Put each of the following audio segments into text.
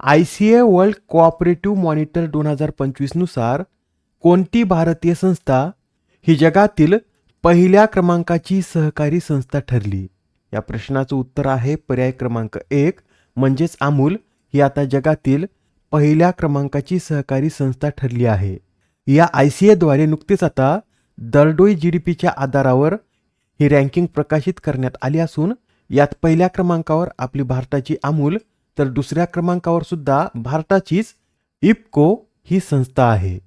I C A world cooperative monitor दोन हजार पंचवीसनुसार कोणती भारतीय संस्था ही जगातील पहिल्या क्रमांकाची सहकारी संस्था ठरली? या प्रश्नाचं उत्तर आहे पर्याय क्रमांक एक म्हणजेच अमूल ही आता जगातील पहिल्या क्रमांकाची सहकारी संस्था ठरली आहे. या आय सी एद्वारे नुकतेच आता दरडोई जी डी पीच्या आधारावर ही रँकिंग प्रकाशित करण्यात आली असून यात पहिल्या क्रमांकावर आपली भारताची अमूल तर दुसऱ्या क्रमांकावर सुद्धा भारताचीच इप्को ही संस्था आहे.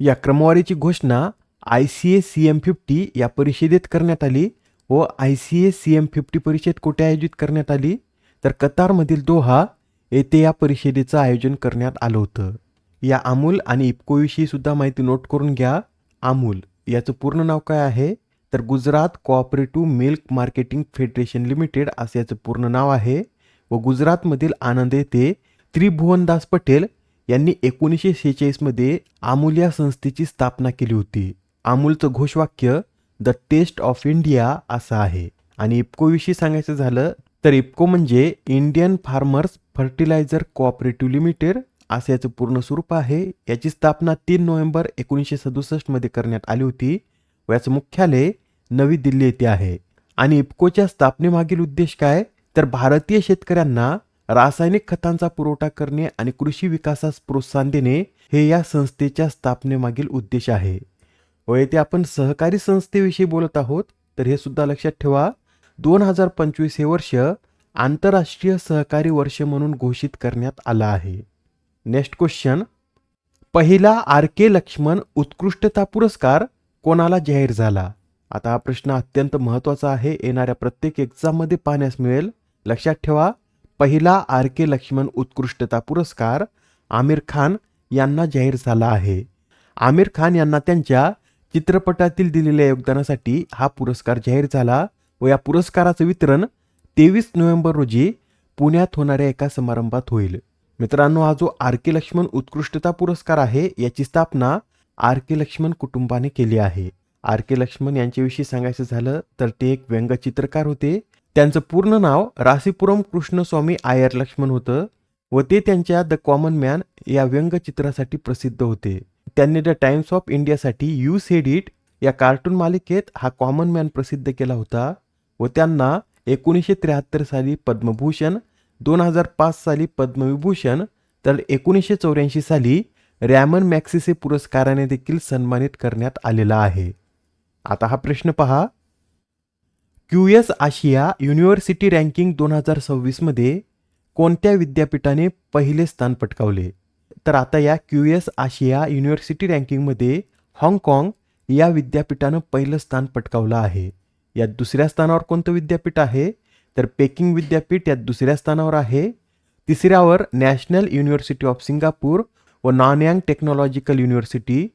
या क्रमवारीची घोषणा I C A C M fifty या परिषदेत करण्यात आली व I C A C M fifty परिषद कुठे आयोजित करण्यात आली? तर कतारमधील दोहा येथे या परिषदेचं आयोजन करण्यात आलं होतं. या अमूल आणि इप्कोविषयी सुद्धा माहिती नोट करून घ्या. अमूल याचं पूर्ण नाव काय आहे? तर Gujarat cooperative milk marketing federation limited असं याचं पूर्ण नाव आहे. व गुजरातमधील आनंद येथे त्रिभुवनदास पटेल यांनी एकोणीसशे सेहेचाळीसमध्ये अमूल या संस्थेची स्थापना केली होती. अमूलचं घोषवाक्य द टेस्ट ऑफ इंडिया असं आहे. आणि इफकोविषयी सांगायचं झालं तर इप्को म्हणजे Indian farmers fertiliser cooperative limited असं याचं पूर्ण स्वरूप आहे. याची स्थापना तीन नोव्हेंबर एकोणीसशे सदुसष्टमध्ये करण्यात आली होती व याचं मुख्यालय नवी दिल्ली येथे आहे. आणि इप्कोच्या स्थापनेमागील उद्देश काय? तर भारतीय शेतकऱ्यांना रासायनिक खतांचा पुरवठा करणे आणि कृषी विकासास प्रोत्साहन देणे हे या संस्थेच्या स्थापनेमागील उद्देश आहे. व येथे आपण सहकारी संस्थेविषयी बोलत आहोत तर हे सुद्धा लक्षात ठेवा. दोन हजार पंचवीस हे वर्ष आंतरराष्ट्रीय सहकारी वर्ष म्हणून घोषित करण्यात आलं आहे. Next question. पहिला आर के लक्ष्मण उत्कृष्टता पुरस्कार कोणाला जाहीर झाला? आता हा प्रश्न अत्यंत महत्त्वाचा आहे. येणाऱ्या प्रत्येक एक्झाममध्ये पाहण्यास मिळेल. लक्षात ठेवा पहिला आर के लक्ष्मण उत्कृष्टता पुरस्कार आमिर खान यांना जाहीर झाला आहे. आमिर खान यांना त्यांच्या चित्रपटातील दिलेल्या योगदानासाठी हा पुरस्कार जाहीर झाला व या पुरस्काराचं वितरण तेवीस नोव्हेंबर रोजी पुण्यात होणाऱ्या एका समारंभात होईल. मित्रांनो हा जो आर के लक्ष्मण उत्कृष्टता पुरस्कार आहे याची स्थापना आर के लक्ष्मण कुटुंबाने केली आहे. आर के लक्ष्मण यांच्याविषयी सांगायचं झालं तर ते एक व्यंगचित्रकार होते. त्यांचं पूर्ण नाव रासीपुरम कृष्णस्वामी आयर लक्ष्मण होतं व ते त्यांच्या द कॉमन मॅन या व्यंगचित्रासाठी प्रसिद्ध होते. त्यांनी द टाइम्स ऑफ इंडियासाठी यू सेड इट या कार्टून मालिकेत हा कॉमन मॅन प्रसिद्ध केला होता व त्यांना एकोणीसशे त्र्याहत्तर साली पद्मभूषण दोन हजार पाच साली पद्मविभूषण तर एकोणीसशे चौऱ्याऐंशी साली रॅमन मॅक्सिसे पुरस्काराने देखील सन्मानित करण्यात आलेला आहे. आता हा प्रश्न पहा. क्यू एस आशिया युनिव्हर्सिटी रँकिंग दोन हजार सव्वीसमध्ये कोणत्या विद्यापीठाने पहिले स्थान पटकावले? तर आता या क्यू एस आशिया युनिव्हर्सिटी रँकिंगमध्ये हाँगकाँग या विद्यापीठानं पहिलं स्थान पटकावलं आहे. यात दुसऱ्या स्थानावर कोणतं विद्यापीठ आहे? तर पेकिंग विद्यापीठ यात दुसऱ्या स्थानावर आहे. तिसऱ्यावर नॅशनल युनिव्हर्सिटी ऑफ सिंगापूर व नॉनयांग टेक्नॉलॉजिकल युनिव्हर्सिटी.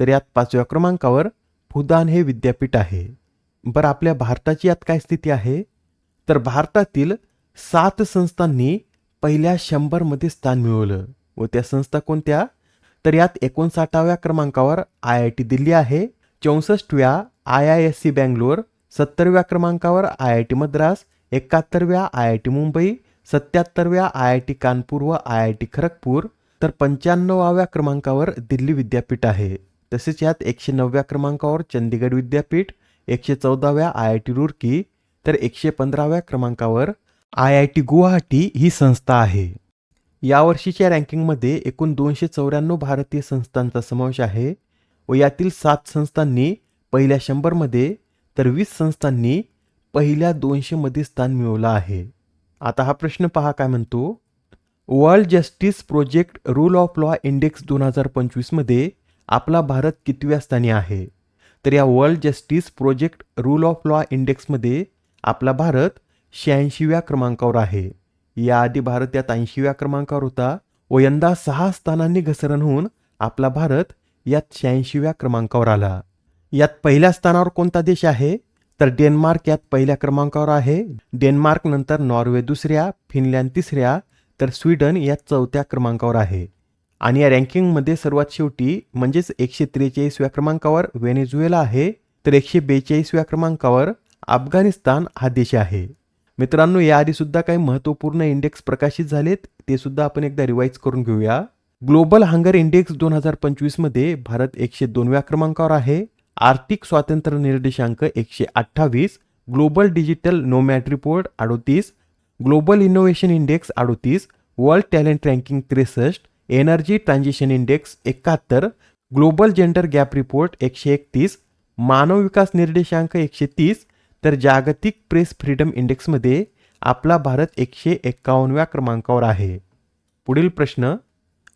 तर यात पाचव्या क्रमांकावर फुदान हे विद्यापीठ आहे. बरं आपल्या भारताची यात काय स्थिती आहे? तर भारतातील सात संस्थांनी पहिल्या शंभरमध्ये स्थान मिळवलं. व त्या संस्था कोणत्या? तर यात एकोणसाठाव्या क्रमांकावर आय आय टी दिल्ली आहे चौसष्टव्या I I S C Bangalore सत्तरव्या क्रमांकावर आय आय टी मद्रास एकाहत्तरव्या आय आय टी मुंबई सत्याहत्तरव्या आय आय टी कानपूर व आय आय टी खरगपूर तर पंच्याण्णवाव्या क्रमांकावर दिल्ली विद्यापीठ आहे. तसेच यात एकशे नवव्या क्रमांकावर चंदीगड विद्यापीठ एकशे चौदाव्या आय आय टी रुर्की तर एकशे पंधराव्या क्रमांकावर आय आय टी गुवाहाटी ही संस्था आहे. यावर्षीच्या रँकिंगमध्ये एकूण दोनशे चौऱ्याण्णव भारतीय संस्थांचा समावेश आहे व यातील सात संस्थांनी पहिल्या शंभरमध्ये तर वीस संस्थांनी पहिल्या दोनशेमध्ये स्थान मिळवलं आहे. आता हा प्रश्न पहा काय म्हणतो? World justice project rule of law index दोन हजार पंचवीसमध्ये आपला भारत कितव्या स्थानी आहे? तर या world justice project rule of law इंडेक्समध्ये आपला भारत शहाऐंशीव्या क्रमांकावर आहे. याआधी भारत यात ऐंशीव्या क्रमांकावर होता व यंदा सहा स्थानांनी घसरण होऊन आपला भारत यात शहाऐंशीव्या क्रमांकावर आला. यात पहिल्या स्थानावर कोणता देश आहे? तर डेन्मार्क यात पहिल्या क्रमांकावर आहे. डेन्मार्क नंतर नॉर्वे दुसऱ्या फिनलँड तिसऱ्या तर स्वीडन यात चौथ्या क्रमांकावर आहे. आणि या रँकिंगमध्ये सर्वात शेवटी म्हणजेच एकशे त्रेचाळीसव्या क्रमांकावर व्हेनेझुएला आहे तर एकशे बेचाळीसव्या क्रमांकावर अफगाणिस्तान हा देश आहे. मित्रांनो याआधी सुद्धा काही महत्त्वपूर्ण इंडेक्स प्रकाशित झालेत ते सुद्धा आपण एकदा रिवाईज करून घेऊया. ग्लोबल हंगर इंडेक्स दोन हजार पंचवीसमध्ये भारत एकशे दोनव्या क्रमांकावर आहे आर्थिक स्वातंत्र्य निर्देशांक एकशे अठ्ठावीस ग्लोबल डिजिटल नोमॅट रिपोर्ट अडोतीस ग्लोबल इनोव्हेशन इंडेक्स अडोतीस वर्ल्ड टॅलेंट रँकिंग त्रेसष्ट एनर्जी ट्रान्झिशन इंडेक्स एकाहत्तर ग्लोबल जेंडर गॅप रिपोर्ट एकशे एकतीस मानव विकास निर्देशांक एकशे तीस तर जागतिक प्रेस फ्रीडम इंडेक्समध्ये आपला भारत एकशे एक्कावन्नव्या क्रमांकावर आहे. पुढील प्रश्न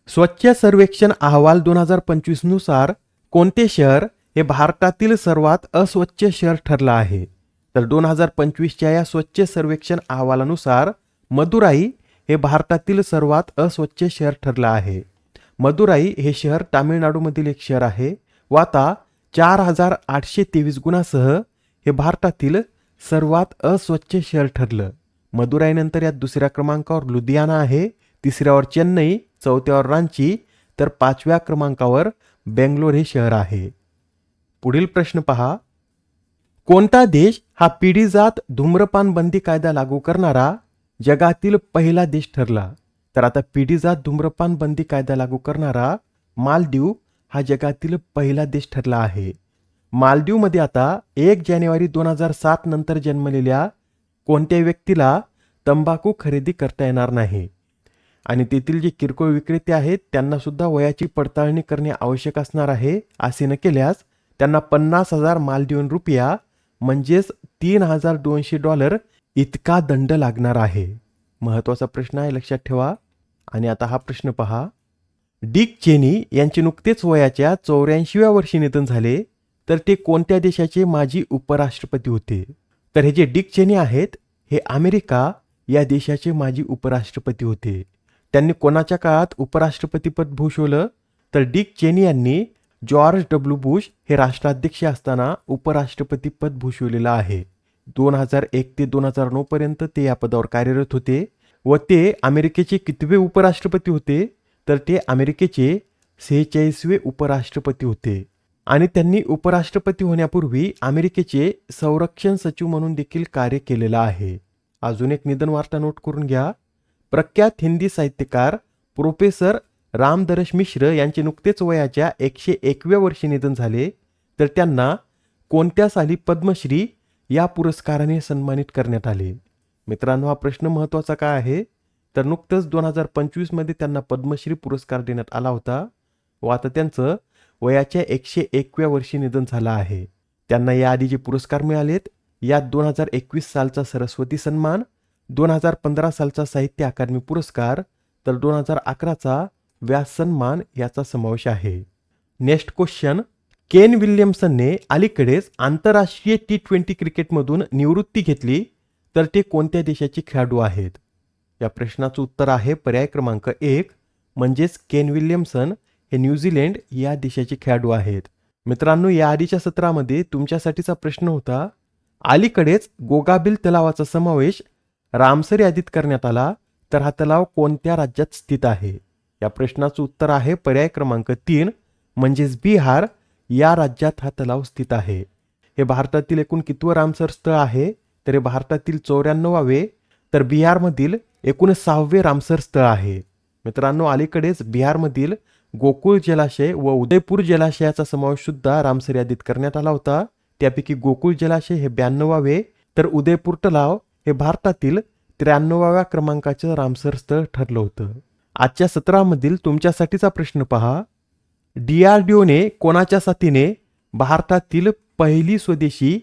स्वच्छ सर्वेक्षण अहवाल दोन हजार पंचवीसनुसार कोणते शहर हे भारतातील सर्वात अस्वच्छ शहर ठरलं आहे? तर दोन हजार पंचवीसच्या या स्वच्छ सर्वेक्षण अहवालानुसार मदुराई हे भारतातील सर्वात अस्वच्छ शहर ठरलं आहे. मदुराई हे शहर तामिळनाडूमधील एक शहर आहे. व आता चार हजार आठशे तेवीस गुणासह हे भारतातील सर्वात अस्वच्छ शहर ठरलं. मदुराईनंतर यात दुसऱ्या क्रमांकावर लुधियाना आहे. तिसऱ्यावर चेन्नई चौथ्यावर रांची तर पाचव्या क्रमांकावर बेंगलोर हे शहर आहे. पुढील प्रश्न पहा. कोणता देश हा पिढीजात धूम्रपान बंदी कायदा लागू करणारा जगातील पहिला देश ठरला. तर आता पिढीजात धूम्रपान बंदी कायदा लागू करणारा मालदीव हा जगातील पहिला देश ठरला आहे. मालदीवमध्ये आता एक जानेवारी दोन हजार सात नंतर जन्मलेल्या कोणत्याही व्यक्तीला तंबाखू खरेदी करता येणार नाही. आणि तेथील जे किरकोळ विक्रेते आहेत त्यांना सुद्धा वयाची पडताळणी करणे आवश्यक असणार आहे असे न केल्यास त्यांना पन्नास हजार मालदीवन रुपया म्हणजेच तीन हजार दोनशे डॉलर इतका दंड लागणार आहे. महत्त्वाचा प्रश्न आहे लक्षात ठेवा. आणि आता हा प्रश्न पहा. डिक चेनी यांचे नुकतेच वयाच्या चौऱ्याऐंशीव्या वर्षी निधन झाले. तर ते कोणत्या देशाचे माजी उपराष्ट्रपती होते? तर हे जे डिक चेनी आहेत हे अमेरिका या देशाचे माजी उपराष्ट्रपती होते. त्यांनी कोणाच्या काळात उपराष्ट्रपतीपद भूषवलं? तर डिक चेनी यांनी जॉर्ज डब्ल्यू बुश हे राष्ट्राध्यक्ष असताना उपराष्ट्रपतीपद भूषवलेलं आहे. दोन हजार एक ते दोन हजार नऊ पर्यंत ते या पदावर कार्यरत होते व ते अमेरिकेचे कितवे उपराष्ट्रपती होते? तर ते अमेरिकेचे सेहेचाळीसवे उपराष्ट्रपती होते. आणि त्यांनी उपराष्ट्रपती होण्यापूर्वी अमेरिकेचे संरक्षण सचिव म्हणून देखील कार्य केलेलं आहे. अजून एक निधन वार्ता नोट करून घ्या. प्रख्यात हिंदी साहित्यकार प्रोफेसर रामदरश मिश्र यांचे नुकतेच वयाच्या एकशे एकव्या वर्षी निधन झाले. तर त्यांना कोणत्या साली पद्मश्री या पुरस्काराने सन्मानित करण्यात आले. मित्रांनो हा प्रश्न महत्त्वाचा काय आहे? तर नुकतंच दोन हजार पंचवीसमध्ये त्यांना पद्मश्री पुरस्कार देण्यात आला होता व आता त्यांचं वयाच्या एकशे एकव्या वर्षी निधन झालं आहे. त्यांना याआधी जे पुरस्कार मिळालेत यात दोन हजार एकवीस सालचा सरस्वती सन्मान दोन हजार पंधरा सालचा साहित्य अकादमी पुरस्कार तर दोन हजार अकराचा व्यास सन्मान याचा समावेश आहे. नेक्स्ट क्वेश्चन केन विल्यमसनने अलीकडेच आंतरराष्ट्रीय टी ट्वेंटी क्रिकेटमधून निवृत्ती घेतली तर ते कोणत्या देशाचे खेळाडू आहेत? या प्रश्नाचं उत्तर आहे पर्याय क्रमांक एक म्हणजेच केन विल्यमसन हे न्यूझीलंड या देशाचे खेळाडू आहेत. मित्रांनो या आधीच्या सत्रामध्ये तुमच्यासाठीचा प्रश्न होता अलीकडेच गोगाबिल तलावाचा समावेश रामसर यादीत करण्यात आला तर हा तलाव कोणत्या राज्यात स्थित आहे? या प्रश्नाचं उत्तर आहे पर्याय क्रमांक तीन म्हणजेच बिहार या राज्यात हा तलाव स्थित आहे. हे भारतातील एकूण कितवं रामसर स्थळ आहे? तर हे भारतातील चौऱ्याण्णवावे तर बिहारमधील एकूण सहावे रामसर स्थळ आहे. मित्रांनो अलीकडेच बिहारमधील गोकुळ जलाशय व उदयपूर जलाशयाचा समावेश सुद्धा रामसर यादीत करण्यात आला होता. त्यापैकी गोकुळ जलाशय हे ब्याण्णवावे तर उदयपूर तलाव हे भारतातील त्र्याण्णवाव्या क्रमांकाचं रामसर स्थळ ठरलं होतं. आजच्या सत्रामधील तुमच्यासाठीचा प्रश्न पहा. डीआरडीओने कोणाच्या साथीने भारतातील पहिली स्वदेशी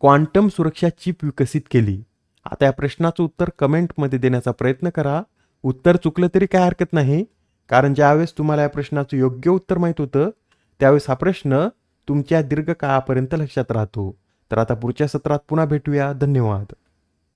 क्वांटम सुरक्षा चिप विकसित केली? आता या प्रश्नाचं उत्तर कमेंटमध्ये देण्याचा प्रयत्न करा. उत्तर चुकलं तरी काय हरकत नाही कारण ज्यावेळेस तुम्हाला या प्रश्नाचं योग्य उत्तर माहीत होतं त्यावेळेस हा प्रश्न तुमच्या दीर्घकाळापर्यंत लक्षात राहतो. तर आता पुढच्या सत्रात पुन्हा भेटूया. धन्यवाद.